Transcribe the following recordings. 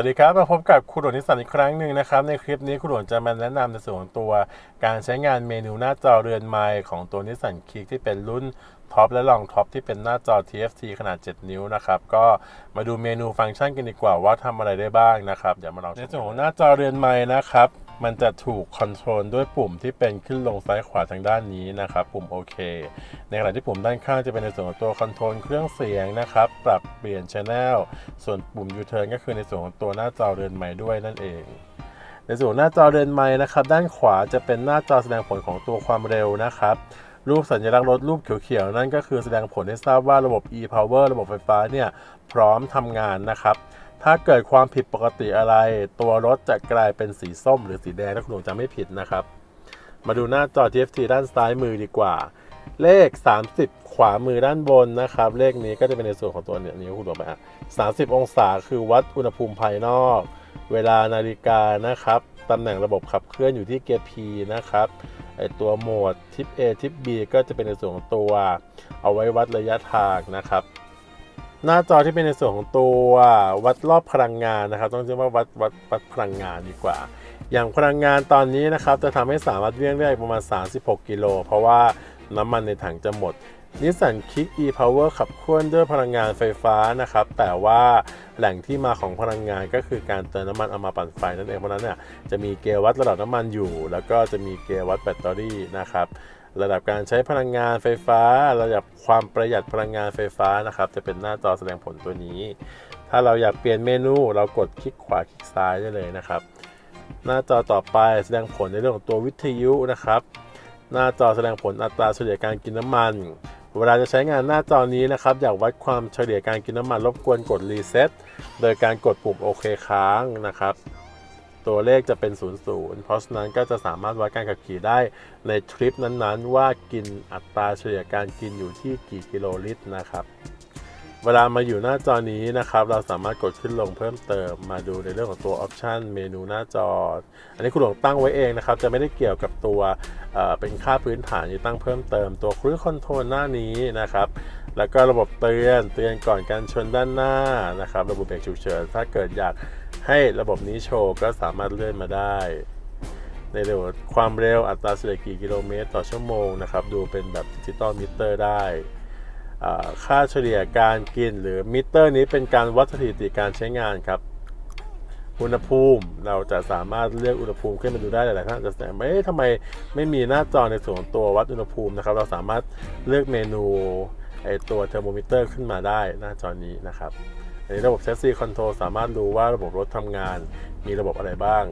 วัสดีครับมาพบกับคุณหลวงนิสสันอีกครั้งหนึ่งนะครับ ในคลิปนี้คุณหลวงจะมาแนะนำในส่วนของตัวการใช้งานเมนูหน้าจอเรือนไมล์ของตัวนิสสันคิกที่เป็นรุ่นท็อปและรองท็อปที่เป็นหน้าจอ TFT ขนาด 7 นิ้วนะครับ ก็มาดูเมนูฟังก์ชันกันดีกว่าว่าทำอะไรได้บ้างนะครับเดี๋ยวมาลองในส่วนของหน้าจอเรือนไมล์นะครับ มันจะถูกคอนโทรลด้วยปุ่มที่เป็นขึ้นลงซ้ายขวาทางด้านนี้นะครับ ปุ่มโอเค ในขณะที่ปุ่มด้านข้างจะเป็นในส่วนของตัวคอนโทรลเครื่องเสียงนะครับ ปรับเปลี่ยนช anel ส่วนปุ่ม U-turn ก็คือในส่วนของตัวหน้าจอเรือนไม้ด้วยนั่นเองในส่วนหน้าจอเรือนไม้นะครับ ด้านขวาจะเป็นหน้าจอแสดงผลของตัวความเร็วนะครับ รูปสัญลักษณ์รถรูปเขียวๆ นั่นก็คือแสดงผลให้ทราบว่าระบบ e-power ระบบไฟฟ้าเนี่ย พร้อมทำงานนะครับ ถ้าเกิดความผิดปกติอะไร ตัวรถจะกลายเป็นสีส้มหรือสีแดงถ้าคุณหนูจำไม่ผิดนะครับ มาดูหน้าจอ TFT ด้านซ้ายมือดีกว่า เลข 30 ขวามือด้านบนนะครับ เลขนี้ก็จะเป็นในส่วนของตัวเนี่ยนิ้วคุณดูไปอะ30 องศาคือวัดอุณหภูมิภายนอก เวลานาฬิกานะครับตำแหน่งระบบขับเคลื่อนอยู่ที่เกียร์ P นะครับไอตัวโหมดทิป A ทิป B ก็จะเป็นในส่วนของตัว เอาไว้วัดระยะทางนะครับ หน้าจอที่เป็นในส่วนของตัววัดรอบพลังงานนะครับ ต้องเรียกว่าวัดวัดวัดพลังงานดีกว่า อย่างพลังงานตอนนี้นะครับจะทำให้สามารถเวี่ยงได้ประมาณ 36 กิโล เพราะว่าน้ำมันในถังจะหมดนิสสันคิก e-power ขับเคลื่อนด้วยพลังงานไฟฟ้านะครับ แต่ว่าแหล่งที่มาของพลังงานก็คือการเติมน้ำมันเอามาปั่นไฟนั่นเองเพราะนั้นเนี่ยจะมีเกลวัดระดับน้ำมันอยู่ แล้วก็จะมีเกลวัดแบตเตอรี่นะครับ ระดับการใช้พลังงานไฟฟ้า ระดับความประหยัดพลังงานไฟฟ้านะครับ จะเป็นหน้าจอแสดงผลตัวนี้ ถ้าเราอยากเปลี่ยนเมนู เรากดคลิกขวาคลิกซ้ายได้เลยนะครับ หน้าจอต่อไปแสดงผลในเรื่องของตัววิทยุนะครับ หน้าจอแสดงผลอัตราเฉลี่ยการกินน้ำมัน เวลาจะใช้งานหน้าจอนี้นะครับ อยากวัดความเฉลี่ยการกินน้ำมันรบกวนกดรีเซ็ตโดยการกดปุ่มโอเคค้างนะครับ ตัวเลขจะเป็น 00 เพราะฉะนั้นก็จะสามารถวัดการขับขี่ได้ในทริปนั้นๆ ว่ากินอัตราเฉลี่ยการกินอยู่ที่กี่กิโลลิตรนะครับ เวลามาอยู่หน้าจอนี้นะครับ เราสามารถกดขึ้นลงเพิ่มเติมมาดูในเรื่องของตัวออปชันเมนูหน้าจอ อันนี้คุณหลวงตั้งไว้เองนะครับ จะไม่ได้เกี่ยวกับตัวเเป็นค่าพื้นฐานที่ตั้งเพิ่มเติมตัวครู i คอนโทรลหน้านี้นะครับแล้วก็ระบบเตือนเตือนก่อนการชนด้านหน้านะครับ ระบบเบรกฉุกเฉินถ้าเกิดอยาก ให้ระบบนี้โชว์ก็สามารถเลื่อนมาได้ ในเรื่องความเร็วอัตราเฉลี่ยกี่กิโลเมตร ต่อชั่วโมงนะครับ ดูเป็นแบบดิจิตอลมิเตอร์ได้ ค่าเฉลี่ยการกินหรือมิเตอร์นี้เป็นการวัดสถิติการใช้งานครับอุณหภูมิเราจะสามารถเลือกอุณหภูมิขึ้นมาดูได้หลายๆท่านอาจจะแสดงเอ๊ะทำไมไม่มีหน้าจอในส่วนตัววัดอุณหภูมินะครับ เราสามารถเลือกเมนูไอตัวเทอร์โมมิเตอร์ขึ้นมาได้หน้าจอนี้นะครับ ในระบบเซสซี่คอนโทรลสามารถดูว่าระบบรถทำงาน มีระบบอะไรบ้าง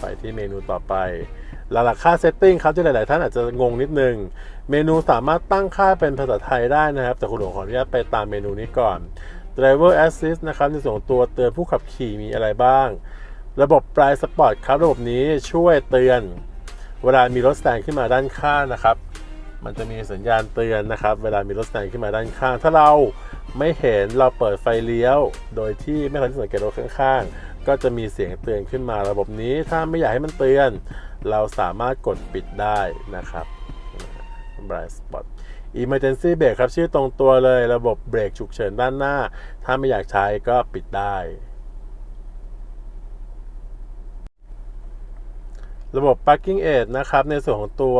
ไปที่เมนูต่อไปหลักๆค่าเซตติ้งครับที่หลาย ๆ ท่านอาจจะงงนิดนึง เมนูสามารถตั้งค่าเป็นภาษาไทยได้นะครับ แต่คุณหลวงขออนุญาตไปตามเมนูนี้ก่อน Driver Assist นะครับในส่วนของตัวเตือนผู้ขับขี่มีอะไรบ้าง ระบบปลายสปอร์ตครับ ระบบนี้ช่วยเตือน เวลามีรถแซงขึ้นมาด้านข้างนะครับ มันจะมีสัญญาณเตือนนะครับ เวลามีรถแซงขึ้นมาด้านข้าง ถ้าเราไม่เห็นเราเปิดไฟเลี้ยว โดยที่ไม่ทันสังเกตรถข้างๆ ก็จะมีเสียงเตือนขึ้นมาระบบนี้ถ้าไม่อยากให้มันเตือน เราสามารถกดปิดได้นะครับ Blind Spot Emergency Brake ครับชื่อตรงตัวเลยระบบเบรกฉุกเฉินด้านหน้า ถ้าไม่อยากใช้ก็ปิดได้ ระบบ Parking Aid นะครับในส่วนของตัว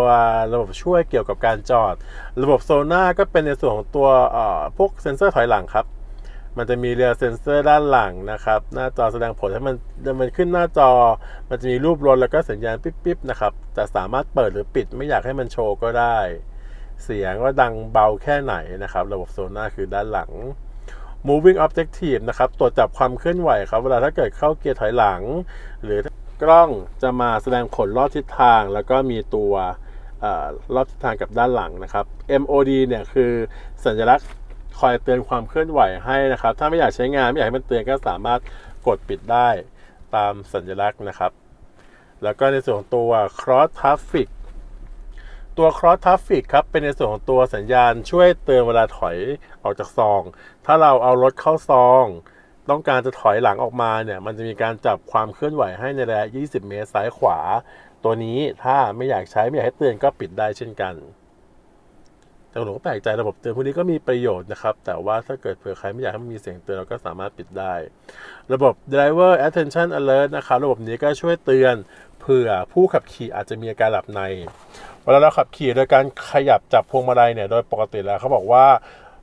ระบบช่วยเกี่ยวกับการจอด ระบบโซน่าก็เป็นในส่วนของตัวพวกเซ็นเซอร์ถอยหลังครับมันจะมีเรียเซนเซอร์ด้านหลังนะครับ หน้าจอแสดงผลให้มันมันขึ้นหน้าจอ มันจะมีรูปรถแล้วก็สัญญาณปิ๊บๆนะครับ แต่สามารถเปิดหรือปิดไม่อยากให้มันโชว์ก็ได้ เสียงว่าดังเบาแค่ไหนนะครับ ระบบโซน่าคือด้านหลัง moving objective นะครับ ตรวจจับความเคลื่อนไหวครับ เวลาถ้าเกิดเข้าเกียร์ถอยหลัง หรือ กล้องจะมาแสดงผลรอบทิศทาง แล้วก็มีตัวรอบทิศทางกับด้านหลังนะครับ MOD เนี่ยคือสัญลักษณ์คอยเตือนความเคลื่อนไหวให้นะครับ ถ้าไม่อยากใช้งานไม่อยากให้มันเตือนก็สามารถกดปิดได้ตามสัญลักษณ์นะครับ แล้วก็ในส่วนของตัว cross traffic ตัว cross traffic ครับเป็นในส่วนของตัวสัญญาณช่วยเตือนเวลาถอยออกจากซอง ถ้าเราเอารถเข้าซอง ต้องการจะถอยหลังออกมาเนี่ย มันจะมีการจับความเคลื่อนไหวให้ในระยะ 20 เมตรซ้ายขวา ตัวนี้ถ้าไม่อยากใช้ไม่อยากให้เตือนก็ปิดได้เช่นกันแต่หนูก็แปลกใจระบบเตือนพวกนี้ก็มีประโยชน์นะครับ แต่ว่าถ้าเกิดเผื่อใครไม่อยากให้มันมีเสียงเตือนเราก็สามารถปิดได้ ระบบ driver attention alert นะครับ ระบบนี้ก็ช่วยเตือนเผื่อผู้ขับขี่อาจจะมีอาการหลับใน เวลาเราขับขี่โดยการขยับจับพวงมาลัยเนี่ย โดยปกติแล้วเขาบอกว่า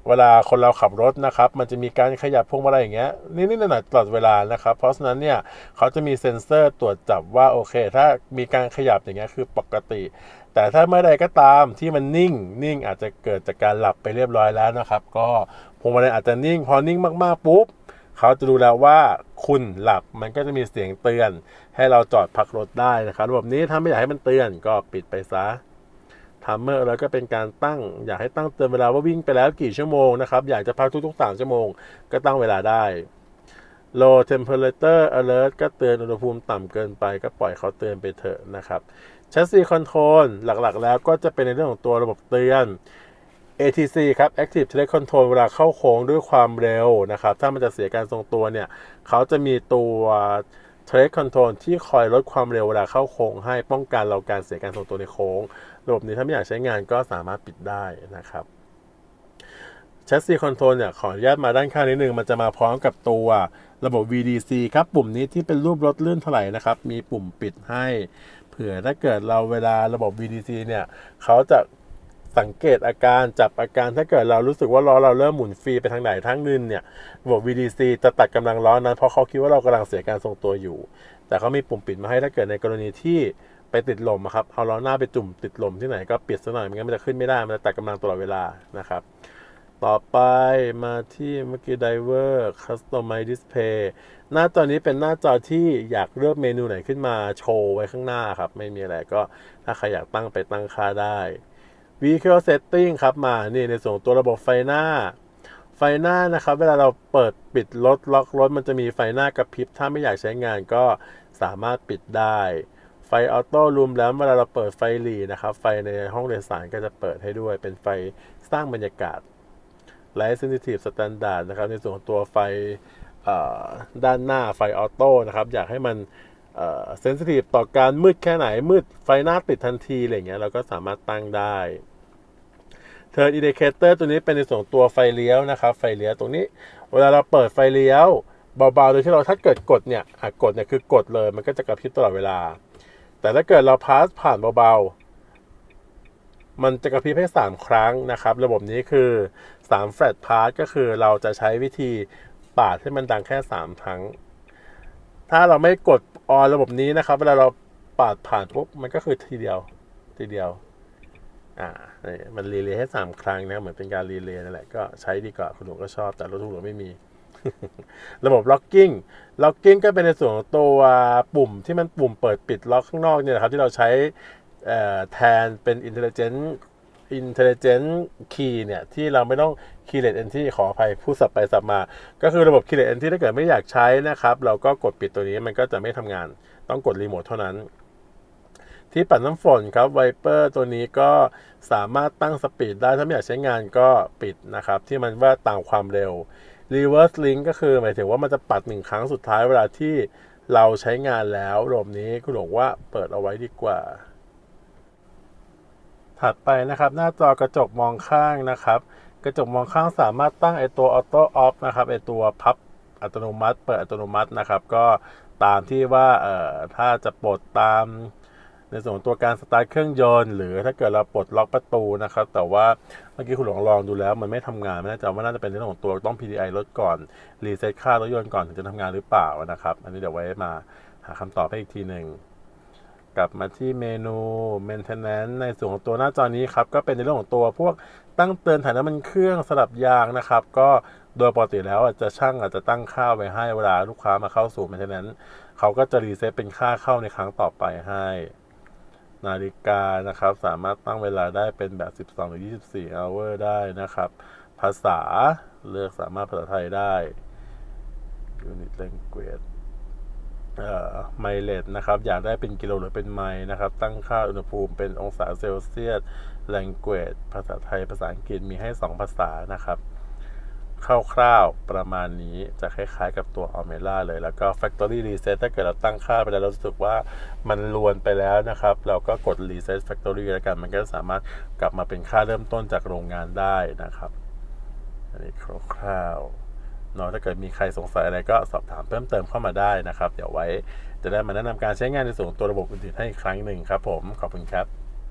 เวลาคนเราขับรถนะครับ มันจะมีการขยับพวงมาลัยอย่างเงี้ยนิดๆหน่อยๆตลอดเวลานะครับ เพราะฉะนั้นเนี่ยเขาจะมีเซ็นเซอร์ตรวจจับว่าโอเค ถ้ามีการขยับอย่างเงี้ยคือปกติ แต่ถ้าเมื่อใดก็ตามที่มันนิ่ง นิ่งอาจจะเกิดจากการหลับไปเรียบร้อยแล้วนะครับ ก็พวงมาลัยอาจจะนิ่ง พอนิ่งมากๆปุ๊บเขาจะดูแล้วว่าคุณหลับมันก็จะมีเสียงเตือน ให้เราจอดพักรถได้นะครับระบบนี้ถ้าไม่อยากให้มันเตือนก็ปิดไปซะ ทัมเมอร์แล้วก็เป็นการตั้ง อยากให้ตั้งเตือนเวลาว่าวิ่งไปแล้วกี่ชั่วโมงนะครับอยากจะพักทุกๆ 3 ชั่วโมง ก็ตั้งเวลาได้ low temperature alert ก็เตือนอุณหภูมิต่ำเกินไป ก็ปล่อยเขาเตือนไปเถอะนะครับ chassis control หลักๆ แล้วก็จะเป็นในเรื่องของตัวระบบเตือน ATC ครับ Active Track Control เวลาเข้าโค้งด้วยความเร็วนะครับ ถ้ามันจะเสียการทรงตัวเนี่ย เขาจะมีตัว Track Control ที่คอยลดความเร็วเวลาเข้าโค้งให้ป้องกันเราการเสียการทรงตัวในโค้ง ระบบนี้ถ้าไม่อยากใช้งานก็สามารถปิดได้นะครับ Chassis Control เนี่ยขออนุญาตมาด้านข้างนิดนึง มันจะมาพร้อมกับตัวระบบ VDC ครับ ปุ่มนี้ที่เป็นรูปรถลื่นถลายนะครับ มีปุ่มปิดให้ เผื่อถ้าเกิดเราเวลาระบบ VDC เนี่ยเขาจะสังเกตอาการจับอาการถ้าเกิดเรารู้สึกว่าล้อเราเริ่มหมุนฟรีไปทางไหนทางนึงเนี่ยระบบ VDC จะตัดกำลังล้อนั้นเพราะเขาคิดว่าเรากำลังเสียการทรงตัวอยู่ แต่เขามีปุ่มปิดมาให้ถ้าเกิดในกรณีที่ ไปติดลมครับ เอาล้อหน้าไปจุ่มติดลมที่ไหนก็เปิดซะหน่อยไม่งั้นมันจะขึ้นไม่ได้ มันจะตัดกำลังตลอดเวลานะครับ ต่อไปมาที่เมื่อกี้ Diver Customize Display หน้าจอนี้เป็นหน้าจอที่อยากเลือกเมนูไหนขึ้นมาโชว์ไว้ข้างหน้าครับ ไม่มีอะไรก็ถ้าใครอยากตั้งไปตั้งค่าได้ Vehicle Setting ครับมานี่ในส่วนตัวระบบไฟหน้าไฟหน้านะครับ เวลาเราเปิดปิดรถล็อกรถมันจะมีไฟหน้ากระพริบถ้าไม่อยากใช้งานก็สามารถปิดได้ ไฟออโต้รูมแล้วเวลาเราเปิดไฟหลีนะครับ ไฟในห้องโดยสารก็จะเปิดให้ด้วย เป็นไฟสร้างบรรยากาศ Light Sensitive Standard นะครับ ในส่วนของตัวไฟด้านหน้าไฟออโต้นะครับ อยากให้มันเซนซิทีฟต่อการมืดแค่ไหน มืดไฟหน้าติดทันทีอะไรเงี้ยเราก็สามารถตั้งได้ Turn Indicator ตัวนี้เป็นในส่วนตัวไฟเลี้ยวนะครับ ไฟเลี้ยวตรงนี้ เวลาเราเปิดไฟเลี้ยวเบาๆโดยที่เราถ้าเกิดกดเนี่ยกดเนี่ยคือกดเลยมันก็จะกระพริบตลอดเวลา แต่ถ้าเกิดเราพาสผ่านเบาๆ มันจะกระพริบให้ 3 ครั้งนะครับ ระบบนี้คือ3 flat pass ก็คือเราจะใช้วิธีปาดให้มันดังแค่ 3 ครั้ง ถ้าเราไม่กดออนระบบนี้นะครับ เวลาเราปาดผ่านปุ๊บมันก็คือทีเดียว ทีเดียว อ่า มันรีเลย์ให้สามครั้งนะ เหมือนเป็นการรีเลย์นั่นแหละ ก็ใช้ดีกว่า คุณหนูก็ชอบ แต่รถทุกหนูไม่มี ระบบล็อกกิ้งล็อกกิ้งก็เป็นในส่วนของตัวปุ่มที่มันปุ่มเปิดปิดล็อกข้างนอกเนี่ยครับที่เราใช้แทนเป็น intelligent intelligent key เนี่ยที่เราไม่ต้อง keyless entry ขออภัยผู้สับไปสับมา ก็คือระบบ keyless entry ถ้าเกิดไม่อยากใช้นะครับ เราก็กดปิดตัวนี้มันก็จะไม่ทำงาน ต้องกดรีโมทเท่านั้น ที่ปัดน้ำฝนครับไวเปอร์ตัวนี้ก็สามารถตั้งสปีดได้ถ้าไม่อยากใช้งานก็ปิดนะครับ ที่มันว่าตามความเร็ว reverse link ก็คือหมายถึงว่ามันจะปัดหนึ่งครั้งสุดท้ายเวลาที่เราใช้งานแล้วระบบนี้คุณบอกว่าเปิดเอาไว้ดีกว่า ถัดไปนะครับหน้าจอกระจกมองข้างนะครับ กระจกมองข้างสามารถตั้งไอตัวออโต้ออฟนะครับไอตัวพับอัตโนมัติ เปิดอัตโนมัตินะครับ ก็ตามที่ว่าเอ่อถ้าจะปลดตาม ในส่วนตัวการสตาร์ทเครื่องยนต์หรือถ้าเกิดเราปลดล็อกประตูนะครับ แต่ว่าเมื่อกี้คุณหลวงลองดูแล้ว มันไม่ทำงานไม่แน่ใจว่าน่าจะเป็นเรื่องของตัวต้อง PDI ลดก่อนรีเซ็ตค่ารถยนต์ก่อนถึงจะทำงานหรือเปล่านะครับ อันนี้เดี๋ยวไว้มาหาคำตอบให้อีกทีหนึ่งกลับมาที่เมนู maintenance ในส่วนของตัวหน้าจอนี้ครับ ก็เป็นในเรื่องของตัวพวกตั้งเตือนถ่ายน้ำมันเครื่องสลับยางนะครับ ก็โดยปกติแล้วอาจจะช่างอาจจะตั้งค่าไว้ให้เวลาลูกค้ามาเข้าสู่ maintenance เขาก็จะรีเซ็ตเป็นค่าเข้าในครั้งต่อไปให้ นาฬิกานะครับ สามารถตั้งเวลาได้เป็นแบบ 12 หรือ 24 hour ได้นะครับ ภาษาเลือกสามารถภาษาไทยได้ unit language ไมเลตนะครับ อยากได้เป็นกิโลหรือเป็นไมล์นะครับ ตั้งค่าอุณหภูมิเป็นองศาเซลเซียส language ภาษาไทย ภาษาอังกฤษมีให้ 2 ภาษานะครับ คร่าวๆประมาณนี้จะคล้ายๆกับตัว a l m e r a เลย แล้วก็ Factory Reset ถ้าเกิดเราตั้งค่าไปแล้วเรารู้สึกว่ามันลวนไปแล้วนะครับ เราก็กด Reset Factory แล้วกัน มันก็สามารถกลับมาเป็นค่าเริ่มต้นจากโรงงานได้นะครับ อันนี้คร่าวๆเนาะถ้าเกิดมีใครสงสัยอะไรก็สอบถามเพิ่มเติมเข้ามาได้นะครับ เดี๋ยวไว้จะได้มาแนะนำการใช้งานในส่วนตัวระบบอื่นๆให้อีกครั้งหนึ่งครับผมขอบคุณครับ